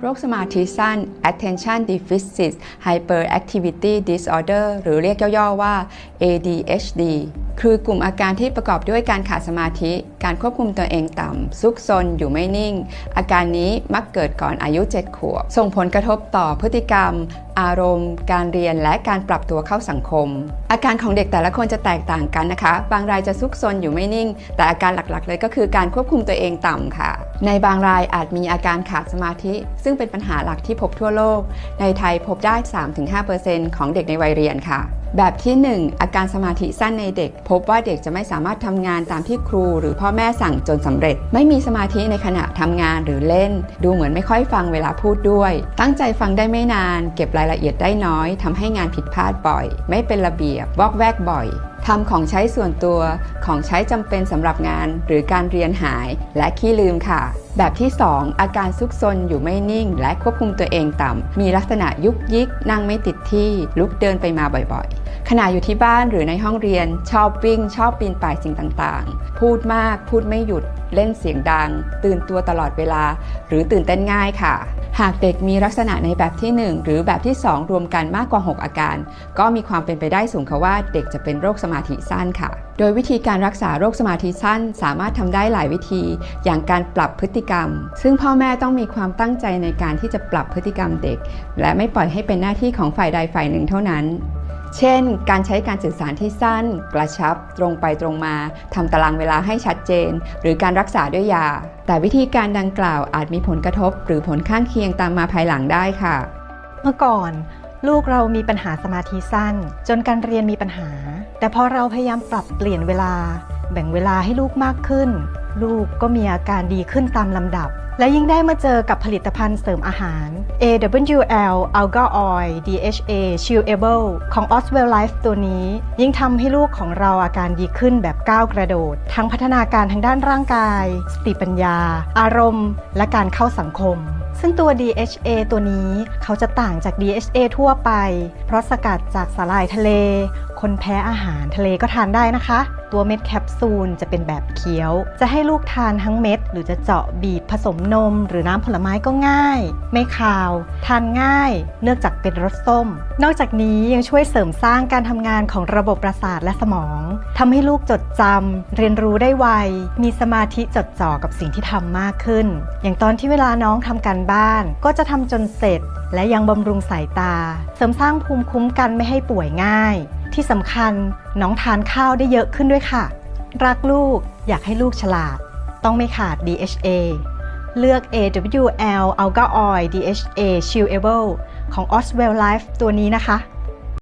โรคสมาธิสั้น attention deficit hyperactivity disorder หรือเรียกย่อๆว่า ADHD คือกลุ่มอาการที่ประกอบด้วยการขาดสมาธิ การควบคุมตัวเองต่ำ ซุกซน อยู่ไม่นิ่ง อาการนี้มักเกิดก่อนอายุ 7 ขวบ ส่งผลกระทบต่อพฤติกรรม อารมณ์ การเรียน และการปรับตัวเข้าสังคม อาการของเด็กแต่ละคนจะแตกต่างกันนะคะ บางรายจะซุกซนอยู่ไม่นิ่ง แต่อาการหลักๆ เลยก็คือการควบคุมตัวเองต่ำค่ะ ในบางรายอาจมีอาการขาดสมาธิ ซึ่งเป็นปัญหาหลักที่พบทั่วโลก ในไทยพบได้ 3-5%ของเด็กในวัยเรียนค่ะ แบบที่ 1 อาการสมาธิสั้นในเด็ก พบว่าเด็กจะไม่สามารถทำงานตามที่ครู หรือพ่อแม่สั่งจนสำเร็จ ไม่มีสมาธิในขณะทำงานหรือเล่น ดูเหมือนไม่ค่อยฟังเวลาพูดด้วย ตั้งใจฟังได้ไม่นาน เก็บรายละเอียดได้น้อยทำให้งานผิดพลาดบ่อย ไม่เป็นระเบียบวอกแวกบ่อย ทำของใช้ส่วนตัวของใช้จำเป็นสำหรับงานหรือการเรียนหายและขี้ลืมค่ะ แบบที่ 2 อาการซุกซนอยู่ไม่นิ่ง และควบคุมตัวเองต่ำมีลักษณะยุกยิก นั่งไม่ติดที่ลุกเดินไปมาบ่อยๆ ขณะอยู่ที่บ้านหรือในห้องเรียนชอบวิ่ง ชอบปีนป่ายสิ่งต่างๆ พูดมากพูดไม่หยุด เล่นเสียงดัง ตื่นตัวตลอดเวลา หรือตื่นเต้นง่ายค่ะ หากเด็กมีลักษณะในแบบที่ 1 หรือแบบที่ 2 รวมกันมากกว่า 6 อาการ ก็มีความเป็นไปได้สูงค่ะว่าเด็กจะเป็นโรคสมาธิสั้นค่ะ โดยวิธีการรักษาโรคสมาธิสั้น สามารถทำได้หลายวิธี อย่างการปรับพฤติกรรม ซึ่งพ่อแม่ต้องมีความตั้งใจในการที่จะปรับพฤติกรรมเด็ก และไม่ปล่อยให้เป็นหน้าที่ของฝ่ายใดฝ่ายหนึ่งเท่านั้น เช่น การใช้การสื่อสารที่สั้น กระชับ ตรงไปตรงมาทำตารางเวลาให้ชัดเจน หรือการรักษาด้วยยา แต่วิธีการดังกล่าวอาจมีผลกระทบ หรือผลข้างเคียงตามมาภายหลังได้ค่ะ เมื่อก่อน ลูกเรามีปัญหาสมาธิสั้น จนการเรียนมีปัญหา แต่พอเราพยายามปรับเปลี่ยนเวลา แบ่งเวลาให้ลูกมากขึ้น ลูกก็มีอาการดีขึ้นตามลำดับ และยิ่งได้มาเจอกับผลิตภัณฑ์เสริมอาหาร AWL Alga Oil DHA Chewable ของ Oswell Life ตัวนี้ ยิ่งทำให้ลูกของเราอาการดีขึ้นแบบก้าวกระโดด ทั้งพัฒนาการทางด้านร่างกาย สติปัญญา อารมณ์ และการเข้าสังคมซึ่งตัว DHA ตัวนี้เขาจะต่างจาก DHA ทั่วไป เพราะสกัดจากสาหร่ายทะเล คนแพ้อาหารทะเลก็ทานได้นะคะตัวเม็ดแคปซูลจะเป็นแบบเคี้ยว จะให้ลูกทานทั้งเม็ด หรือจะเจาะบีบผสมนม หรือน้ำผลไม้ก็ง่าย ไม่คาว ทานง่าย เนื่องจากเป็นรสส้ม นอกจากนี้ยังช่วยเสริมสร้างการทำงานของระบบประสาทและสมองทำให้ลูกจดจำเรียนรู้ได้ไว มีสมาธิจดจ่อกับสิ่งที่ทำมากขึ้น อย่างตอนที่เวลาน้องทำการบ้าน ก็จะทำจนเสร็จ และยังบำรุงสายตา เสริมสร้างภูมิคุ้มกันไม่ให้ป่วยง่าย ที่สำคัญน้องทานข้าวได้เยอะขึ้นด้วยค่ะ รักลูกอยากให้ลูกฉลาด ต้องไม่ขาด DHA เลือก AWL Alga Oil DHA Chewable ของ Oswell Life ตัวนี้นะคะ